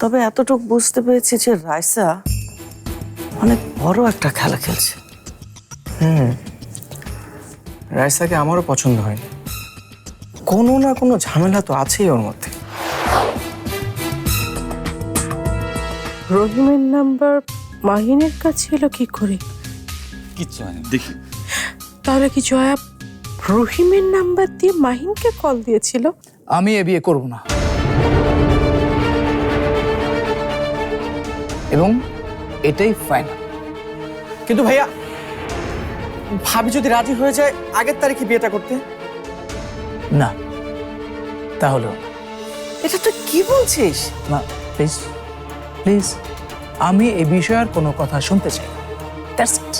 তবে এতটুকু বুঝতে পেরেছি যে রাইসা অনেক বড় একটা খেলা খেলছে। হুম। রাইসাকে আমারও পছন্দ হয় কোনো না কোনো ঝামেলা তো আছেই ওর মধ্যে। রহিমের নাম্বার মাহিনের কাছে এলো কি করে? কিচ্ছু হয় না দেখি। তাহলে কি জয়া রহিমের নাম্বার দিয়ে মাহিনকে কল দিয়েছিল? আমি এ বিয়ে করব না। এবং এটাই ফাইনাল কিন্তু ভাইয়া ভাবি যদি রাজি হয়ে যায় আগের তারিখে বিয়েটা করতে? না তাহলে। এটা তুই কি বলছিস? না প্লিজ প্লিজ আমি এ বিষয়ে আর কোনো কথা শুনতে চাই দ্যাটস ইট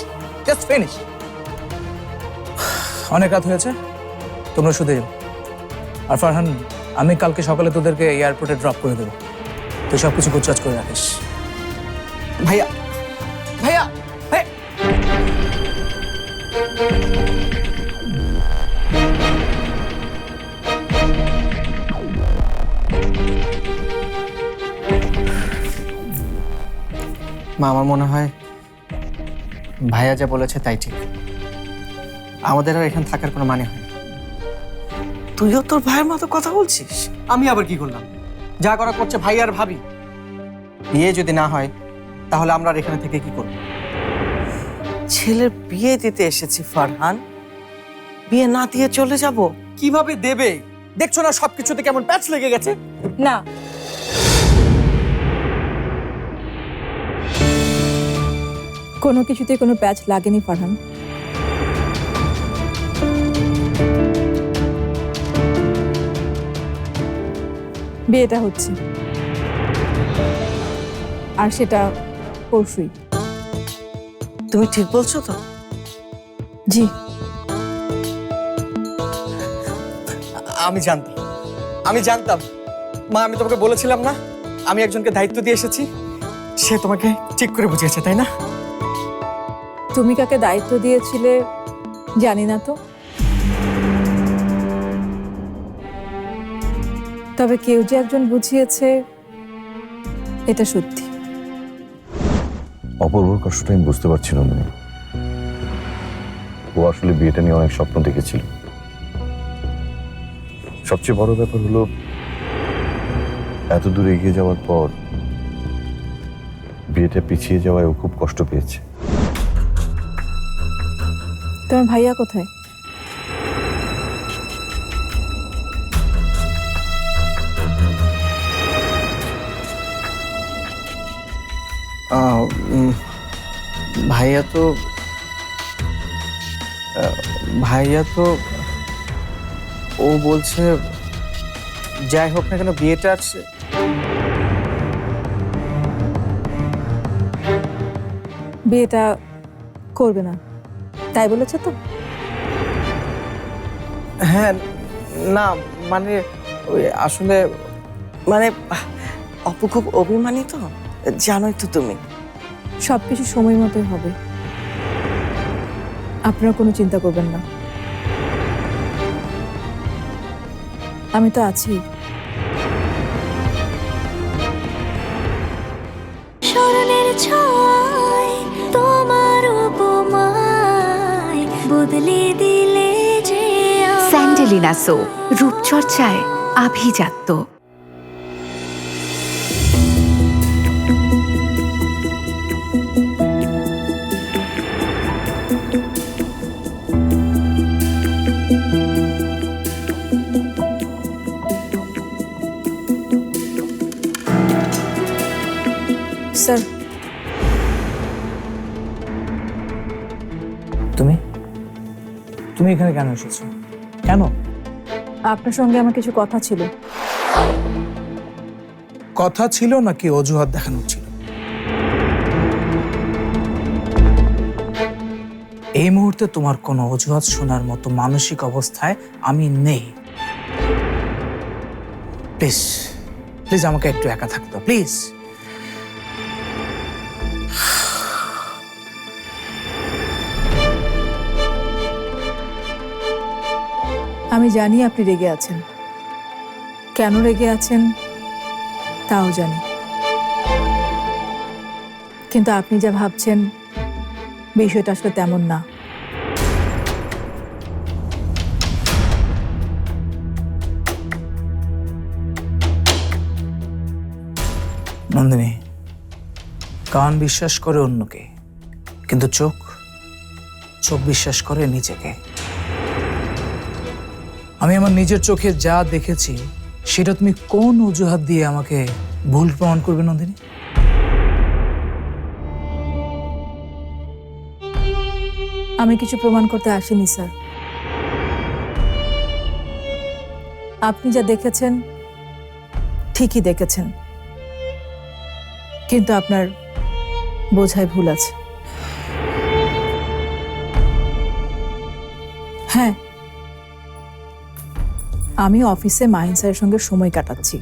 জাস্ট ফিনিশ অনেক রাত হয়েছে তোমরা শুধু যাও আর ফারহান আমি কালকে সকালে তোদেরকে এয়ারপোর্টে ড্রপ করে দেবো। তুই সব কিছু গুজরাজ করে রাখিস। ভাইয়া। ভাইয়া, ভাই। মা, আমার মনে হয় ভাইয়া যা বলেছে তাই ঠিক। আমাদের আর এখানে থাকার কোনো মানে হয়। তুইও তোর ভাইয়ের মতো কথা বলছিস? আমি আবার কি করলাম? যা করা করছে ভাই আর ভাবি। বিয়ে যদি না হয় তাহলে আমরা আর এখানে থেকে কি করব? ছেলের বিয়ে দিতে এসেছি ফারহান। বিয়ে না দিয়ে চলে যাব। কীভাবে দেবে? দেখছ না সবকিছুতে কেমন প্যাচ লেগে গেছে? না। কোনো কিছুতে কোনো প্যাচ লাগেনি ফারহান। বিয়েটা হচ্ছে। আর সেটা পরশুই তুমি ঠিক বলছো তো? জি। আমি জানতাম। আমি জানতাম। মা আমি তোমাকে বলেছিলাম না? আমি একজনকে দায়িত্ব দিয়ে এসেছি। সে তোমাকে ঠিক করে বুঝিয়েছে তাই না? তুমি কাকে দায়িত্ব দিয়েছিলে জানি না তো। তবে কেউ যে একজন বুঝিয়েছে এটা সত্যি। অপূর্বর কষ্টটা আমি বুঝতে পারছি না ও আসলে বিয়েটা নিয়ে অনেক স্বপ্ন দেখেছিল। সবচেয়ে বড় ব্যাপার হলো এত দূর এগিয়ে যাওয়ার পর বিয়েটা পিছিয়ে যাওয়ায় ও খুব কষ্ট পেয়েছে। তোমার ভাইয়া কোথায়? ভাইয়া তো ভাইয়া তো ও বলছে যাই হোক না কেন বিয়েটা আছে। বিয়েটা করবে না। তাই বলেছে তো? হ্যাঁ না মানে ওই আসলে মানে অপু খুব অভিমানী তো জানোই তো তুমি। সব কিছু সময় মতোই হবে। আপনারা কোনো চিন্তা করবেন না। আমি তো আছি। স্মরণের ছয় তোমার উপমায় বদলে দিলে যে স্যান্ডেলিনা সো রূপচর্চায় আভিজাত্য। তুমি এখানে কেন এসেছ? কেন? আপনার সঙ্গে আমার কিছু কথা ছিল। কথা ছিল নাকি অজুহাত দেখানোর ছিল? এই মুহূর্তে তোমার কোনো অজুহাত শোনার মতো মানসিক অবস্থায় আমি নেই। প্লিজ প্লিজ আমাকে একটু একা থাকতো প্লিজ। আমি জানি আপনি রেগে আছেন। কেন রেগে আছেন, তাও জানি। কিন্তু আপনি যা ভাবছেন, বিষয়টা আসলে তেমন না। নন্দিনী, কান বিশ্বাস করে অন্যকে, কিন্তু চোখ চোখ বিশ্বাস করে নিজেকে। আমি আমার নিজের চোখে যা দেখেছি, সেটা তুমি কোন অজুহাত দিয়ে আমাকে ভুল প্রমাণ করবে, নন্দিনী? আমি কিছু প্রমাণ করতে আসিনি, স্যার। আপনি যা দেখেছেন, ঠিকই দেখেছেন। কিন্তু আপনার বোঝায় ভুল আছে। আমি অফিসে মাহিন স্যারের সঙ্গে সময় কাটাচ্ছি।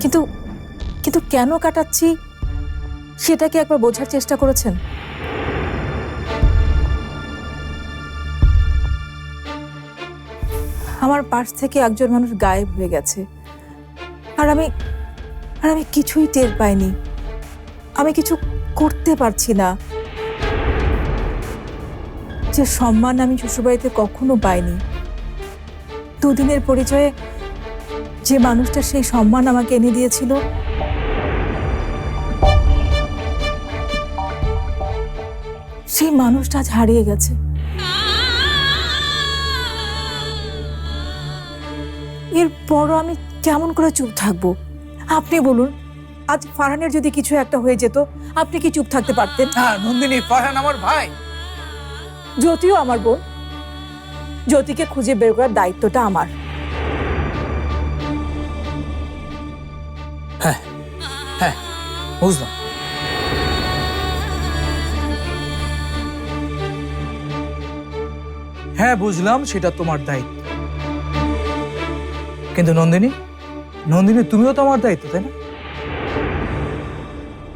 কিন্তু কিন্তু কেন কাটাচ্ছি? সেটা কি একবার বোঝার চেষ্টা করেছেন? আমার পাশ থেকে একজন মানুষ গায়েব হয়ে গেছে। আর আমি আর আমি কিছুই টের পাইনি। আমি কিছু করতে পারছি না। যে সম্মান আমি শ্বশুরবাড়িতে কখনো পাইনি। দুদিনের পরিচয়ে যে মানুষটা সেই সম্মান আমাকে এনে দিয়েছিল। সেই মানুষটা আজ হারিয়ে গেছে। এরপরও আমি কেমন করে চুপ থাকব? আপনি বলুন আজ ফারহানের যদি কিছু একটা হয়ে যেত আপনি কি চুপ থাকতে পারতেন? হ্যাঁ নন্দিনী ফারহান আমার ভাই। যদিও আমার বোন। জ্যোতিকে খুঁজে বের করার দায়িত্বটা আমার। হ্যাঁ হ্যাঁ হ্যাঁ বুঝলাম, সেটা তোমার দায়িত্ব। কিন্তু নন্দিনী নন্দিনী, তুমিও তো আমার দায়িত্ব, তাই না?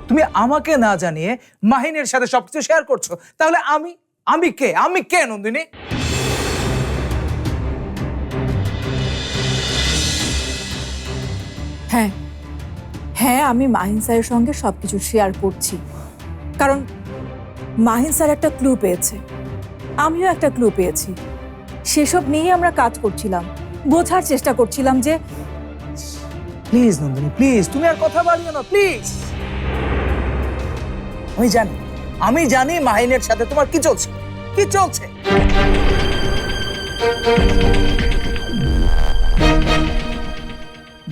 তুমি আমাকে না জানিয়ে মাহিনের সাথে সবকিছু শেয়ার করছ, তাহলে আমি আমি কে? আমি কে, নন্দিনী? হ্যাঁ। হ্যাঁ আমি মাহিন স্যারের সঙ্গে সবকিছু শেয়ার করছি। কারণ মাহিন স্যার একটা ক্লু পেয়েছে। আমিও একটা ক্লু পেয়েছি। সেসব নিয়ে আমরা কাজ করছিলাম। বোঝার চেষ্টা করছিলাম যে প্লিজ নন্দিনী প্লিজ তুমি আর কথা বাড়িও না প্লিজ আমি জানি আমি জানি মাহিনের সাথে তোমার কি চলছে কি চলছে?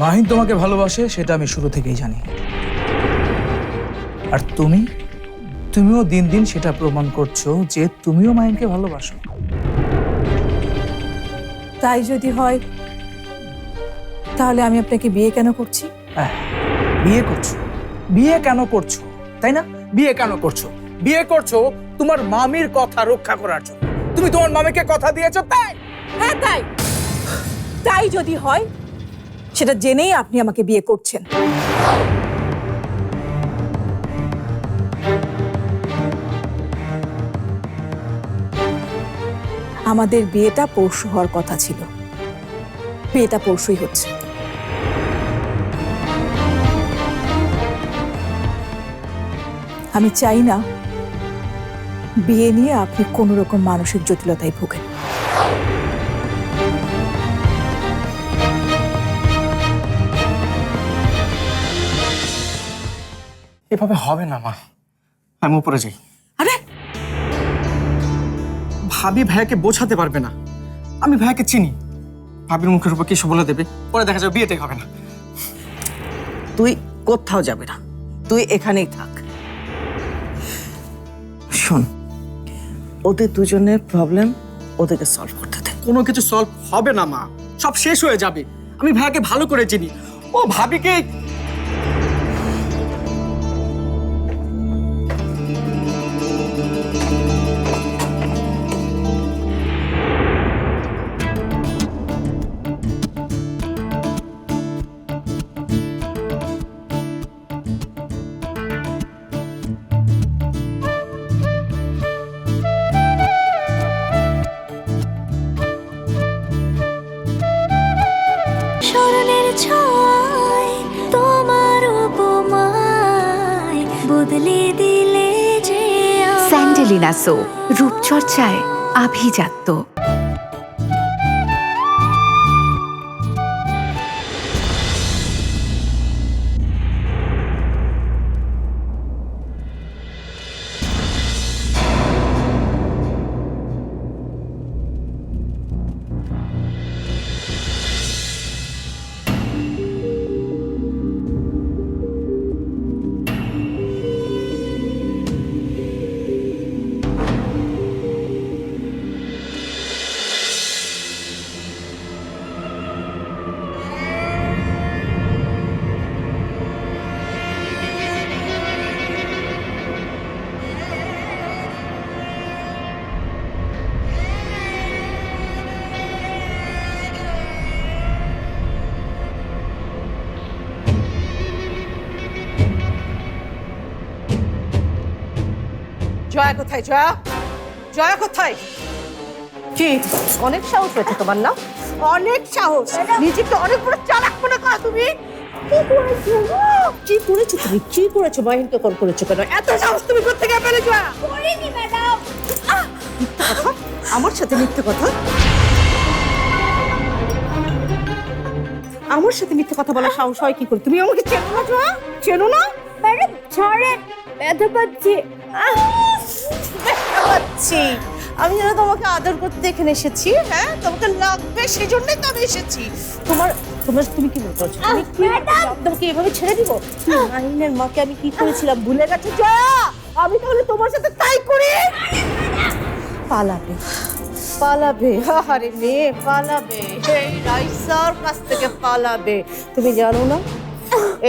মাহিন তোমাকে ভালোবাসে সেটা আমি শুরু থেকেই জানি। আর তুমি? তুমিও দিন দিন সেটা প্রমাণ করছ যে তুমিও মাহিনকে ভালোবাসো। তাই যদি হয় তাহলে আমি আপনাকে বিয়ে কেন করছি? বিয়ে করছ? বিয়ে কেন করছ? তাই না? বিয়ে কেন করছ? বিয়ে করছ তোমার মামির কথা রক্ষা করার জন্য। তুমি তোমার মামিকে কথা দিয়েছ তাই? হ্যাঁ তাই। তাই যদি হয় সেটা জেনেই আপনি আমাকে বিয়ে করছেন। আমাদের বিয়েটা পরশু হওয়ার কথা ছিল। বিয়েটা পরশুই হচ্ছে। আমি চাই না বিয়ে নিয়ে আপনি কোনো রকম মানসিক জটিলতায় ভোগেন। এভাবে হবে না মা। আমি উপরে যাই। আরে! ভাবি ভাইয়াকে বোঝাতে পারবে না। আমি ভাইয়াকে চিনি। ভাবির মুখের উপর কিছু বলে দেবে? পরে দেখা যাবে বিয়েতে হবে না। তুই কোথাও যাবে না। তুই এখানেই থাক। শোন ওদের দুজনের প্রবলেম ওদেরকে সলভ করতে দে। কোনো কিছু সলভ হবে না মা। সব শেষ হয়ে যাবে। আমি ভাইয়াকে ভালো করে চিনি। ও ভাবিকে স্যান্ডেলিনা সো রূপচর্চায় আভিজাত্য। জয়া কোথায় জয়া? জয়া কোথায়? কি? অনেক সাহস হয়েছে তোমার না? অনেক সাহস। নিজেকে অনেক বড় চালাক মনে করো তুমি। কি করেছ? কি করেছ তুমি? কি করেছ? মাহিনকে কল করেছ কেন? এত সাহস তুমি করতে গিয়ে পেলে জয়া? করিনি ম্যাডাম। আমার সাথে মিথ্যে কথা। আমার সাথে মিথ্যে কথা বলার সাহস হয় কি করে? তুমি আমাকে চেনো না জয়া? চেনো না? ম্যাডাম ছাড়েন। ব্যথা পাচ্ছি। পাচ্ছি। আমি যেন তোমাকে আদর করতে এখানে এসেছি হ্যাঁ? তোমাকে লাগবে সেই জন্যই তো আমি এসেছি। তোমার তোমার তুমি কি করছ তুমি কি তোমাকে এভাবে ছেড়ে দিব? মাহিনের মাকে আমি কি করেছিলাম ভুলে গেছো? জয়া আমি তাহলে তোমার সাথে তাই করি? পালাবে। পালাবে। আরে মেয়ে পালাবে। এই রাইসার কাছ থেকে পালাবে। তুমি জানো না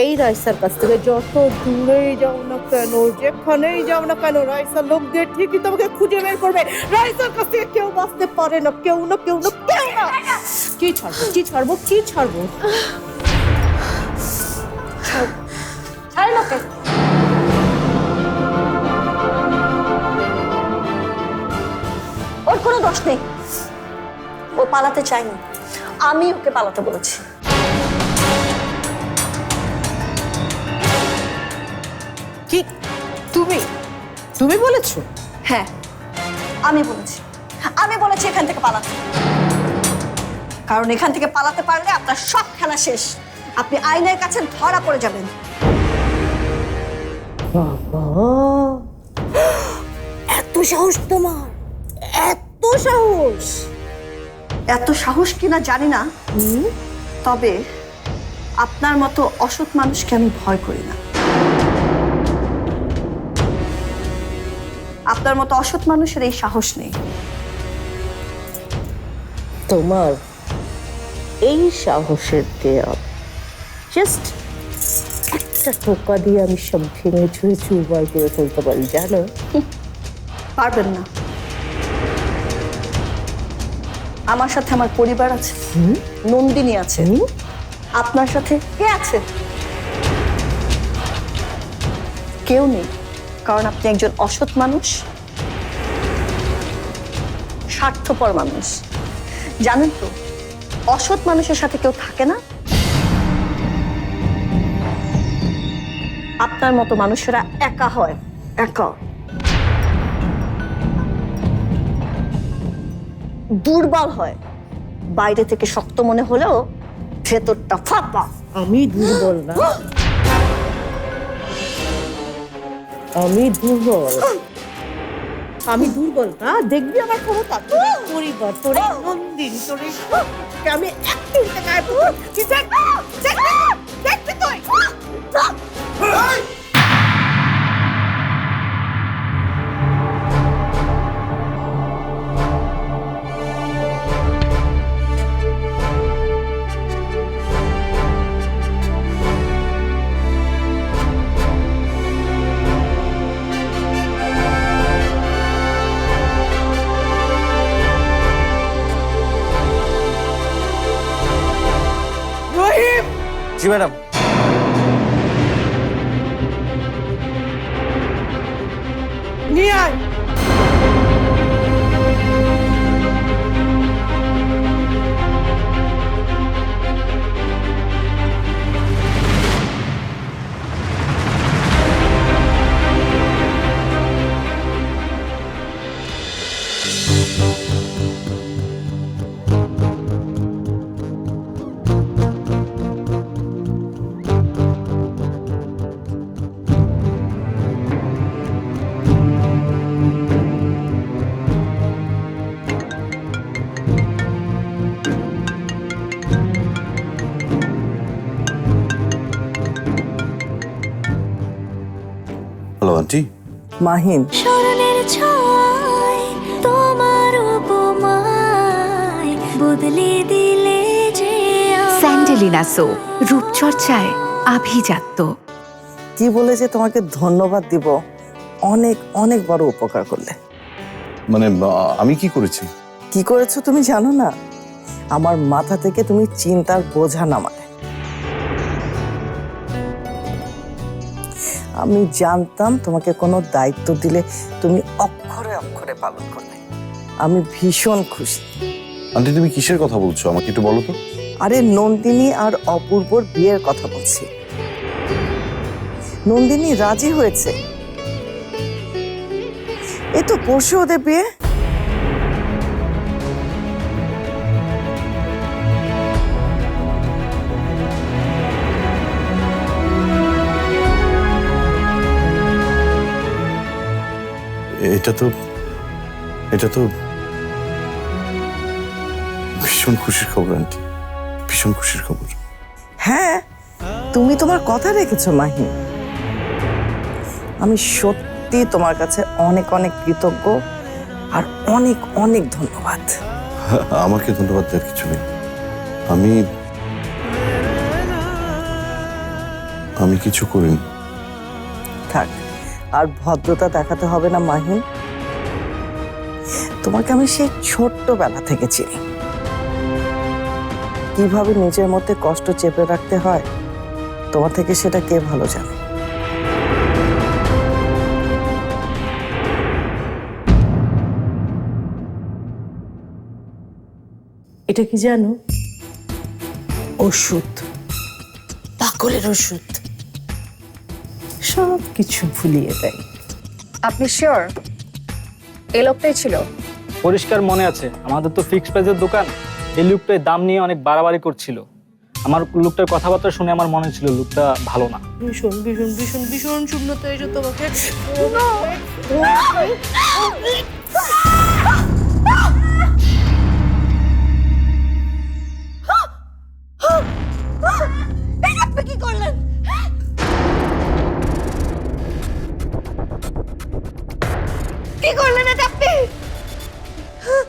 এই রাইসার কাছ থেকে যত দূরেই যাও না কেন, যেখানেই যাও না কেন, রাইসার লোকদের ঠিকই তোমাকে খুঁজে বের করবে। রাইসার কাছ থেকে কেউ বাঁচতে পারে না, কেউ না কেউ না কেউ না। কি ছাড়বো কি ছাড়বো কি ছাড়বো? ছাড়েন ওকে ওর কোনো দোষ নেই। ও পালাতে চায়নি। আমি ওকে পালাতে বলেছি। তুমি বলেছ? হ্যাঁ আমি বলেছি। আমি বলেছি এখান থেকে পালাতে। কারণ এখান থেকে পালাতে পারলে আপনার সব খেলা শেষ। আপনি আইনের কাছে ধরা পড়ে যাবেন। এত সাহস তোমার। এত সাহস। এত সাহস কিনা জানি না। তবে আপনার মতো অসৎ মানুষকে আমি ভয় করি না। আপনার মতো অসৎ মানুষের এই সাহস নেই। তোমার এই সাহসের দেয়া জাস্ট একটা টোকা দিয়ে আমি সব ভেঙে ছুঁড়ে চুরবার করে ফেলতে পারি জানো? পারবেন না। আমার সাথে আমার পরিবার আছে। নন্দিনী আছে। আপনার সাথে কে আছে? কেউ নেই। কারণ আপনি একজন অসৎ মানুষ স্বার্থপর মানুষ। জানেন তো অসৎ মানুষের সাথে কেউ থাকে না। আপনার মতো মানুষেরা একা হয়। একা। দুর্বল হয়। বাইরে থেকে শক্ত মনে হলেও ভেতরটা ফাঁপা। আমি দুর্বল না। আমি দুর্বল। আমি দুর্বল না, দেখবি আমার ক্ষমতা। পরিবার তোরে নন্দিন তোর আমি একটু গায়ে জি ম্যাডাম নিয়ে আয় আন্টি মাহিন। স্মরণের ছয় তোমার উপমায় বদলে দিলে যে স্যান্ডেলিনা সো রূপচর্চায় আভিজাত্য। কি বলে যে তোমাকে ধন্যবাদ দিব অনেক অনেক বড় উপকার করলে। মানে আমি কি করেছি? কি করেছ তুমি জানো না? আমার মাথা থেকে তুমি চিন্তার বোঝা নামালে। আমি জানতাম তোমাকে কোনো দায়িত্ব দিলে তুমি অক্ষরে অক্ষরে পালন করবে। আমি ভীষণ খুশি। আন্টি তুমি কিসের কথা বলছো? আমাকে একটু বলো তো। আরে নন্দিনী আর অপূর্বর বিয়ের কথা বলছি। নন্দিনী রাজি হয়েছে। এ তো পরশু ওদের বিয়ে। এটা তো এটা তো ভীষণ খুশির খবর আন্টি। ভীষণ খুশির খবর। হ্যাঁ তুমি তোমার কথা রেখেছো মাহি। আমি সত্যি তোমার কাছে অনেক অনেক কৃতজ্ঞ আর অনেক অনেক ধন্যবাদ। আমাকে ধন্যবাদ দেওয়ার কিছু নেই। আমি আমি কিছু করিনি। থাক। ভদ্রতা দেখাতে হবে না মাহিন তোমাকে আমি সেই ছোট্টবেলা থেকে চিনি। কীভাবে নিজের মধ্যে কষ্ট চেপে রাখতে হয়, তোমার থেকে সেটা কে ভালো জানে? এটা কি জানো? ওষুধ। পাগলের ওষুধ। সব কিছু ভুলিয়ে দেয়। আপনি শিওর এই লোকটাই ছিল। পরিষ্কার মনে আছে আমাদের তো ফিক্সড প্রাইজের দোকান। এই লুকটাই দাম নিয়ে অনেক বাড়াবাড়ি করছিল। আমার লুকটার কথাবার্তা শুনে আমার মনে ছিল লুকটা ভালো না। ভীষণ ভীষণ ভীষণ ভীষণ শূন্যতা এসে তোমাকে। কি করলেন? কি করলেন এটা আপনি? হ্যাঁ,